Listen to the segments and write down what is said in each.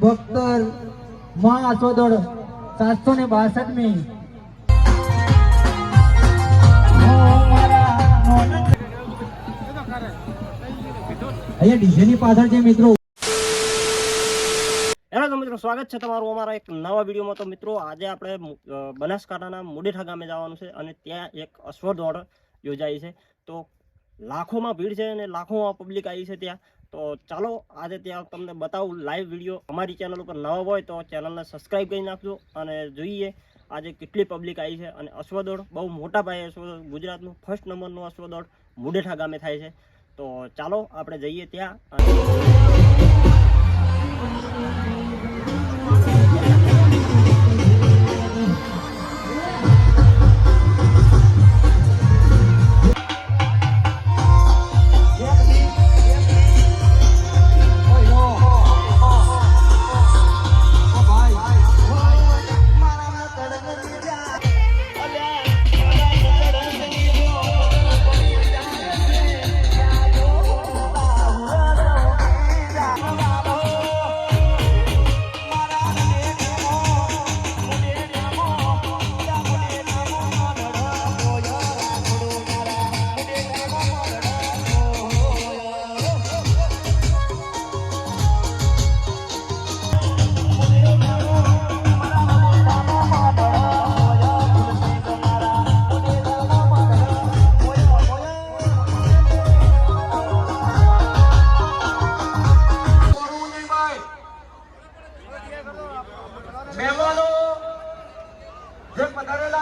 બખ્તરમાં આસોદળ સાતસો ને બાસઠમી. અહીંયા ડીજે ની પાછળ છે મિત્રો. મિત્રો, સ્વાગત છે તમારું અમારા એક નવા વિડીયોમાં. તો મિત્રો, આજે આપણે મુ- બનાસકાંઠાના મુડેઠા ગામે જવાનું છે અને ત્યાં એક અશ્વ દોડ યોજાઈ છે. તો લાખોમાં ભીડ છે અને લાખોમાં પબ્લિક આવી છે ત્યાં. તો ચાલો, આજે ત્યાં તમને બતાવું લાઈવ વીડિયો અમારી ચેનલ ઉપર નવા હોય તો ચેનલને સબસ્ક્રાઈબ કરી નાખજો અને જોઈએ આજે કેટલી પબ્લિક આવી છે. અને અશ્વદોડ, બહુ મોટા પાયે અશ્વદોડ, ગુજરાતનું ફર્સ્ટ નંબરનું અશ્વદોડ મુડેઠા ગામે થાય છે. તો ચાલો, આપણે જઈએ ત્યાં.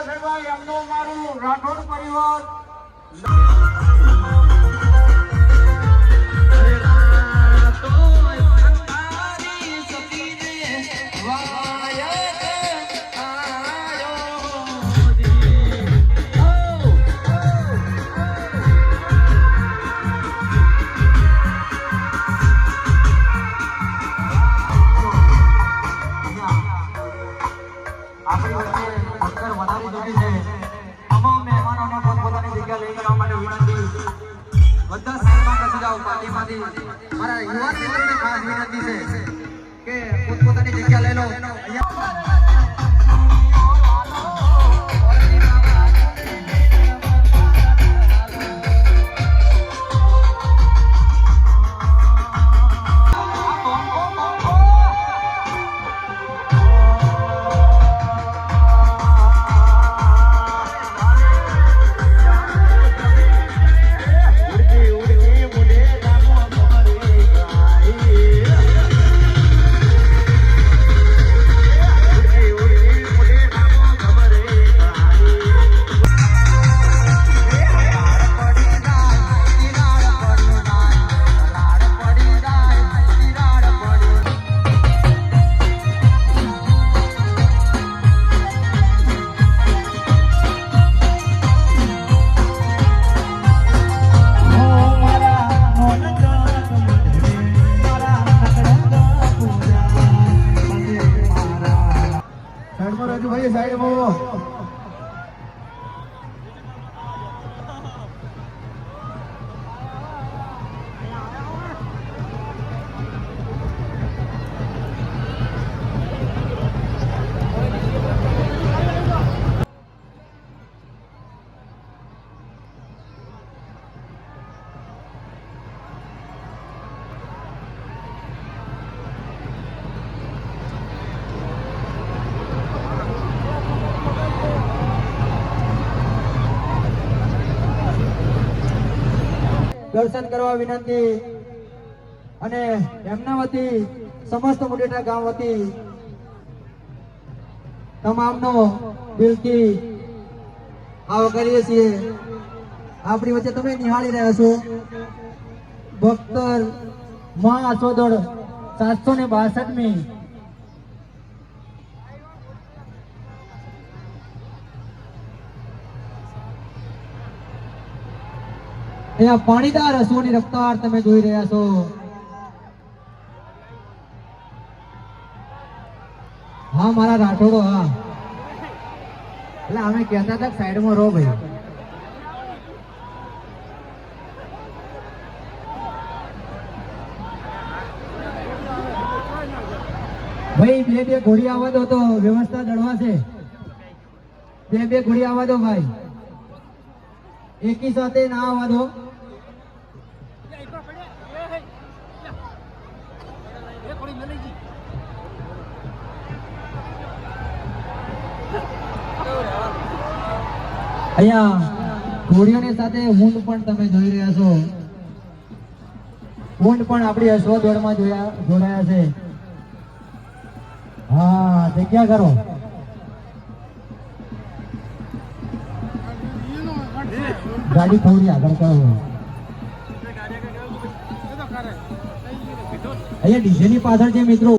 ભાઈ એમનો મારું રાઠોડ પરિવાર. તમામ મહેમાનોને પોતપોતાની જગ્યા લઈ જવા માટે વિનંતી. બધા સાઈડમાં ખસી જાઓ મારા યુવાન મિત્રોને ખાસ વિનંતી છે કે પોતપોતાની જગ્યા લઈ લો. સાઈડમાં દર્શન કરવા વિનંતી. અને એમના વતી સમસ્ત મુડેટા ગામ વતી તમામનો દિલથી આવો કરીએ છીએ. આપણી વચ્ચે તમે નિહાળી રહ્યા છો. ભક્તર મહા આસોદોડ સાતસો ને બાસઠમી અહીંયા પાણીદાર હસુની રફતાર તમે જોઈ રહ્યા છો. હા મારા રાઠોડો હા. એટલે અમે કહેતા હતા સાઈડમાં રહો ભાઈ. ભાઈ બે બે ઘોડી આવવા દો તો વ્યવસ્થા જળવાશે. બે બે ઘોડી આવવા દો ભાઈ. એકી સાથે ના આવવા દો. અહીંયા ઘોડીઓની સાથે ઊંટ પણ તમે જોઈ રહ્યા છો. ઊંટ પણ આપણી અશ્વદોડમાં જોયા, જોડાયા છે. હા, જગ્યા કરો. ગાડી થોડી આગળ કરો. અહીંયા ડીજેની પાછળ છે મિત્રો.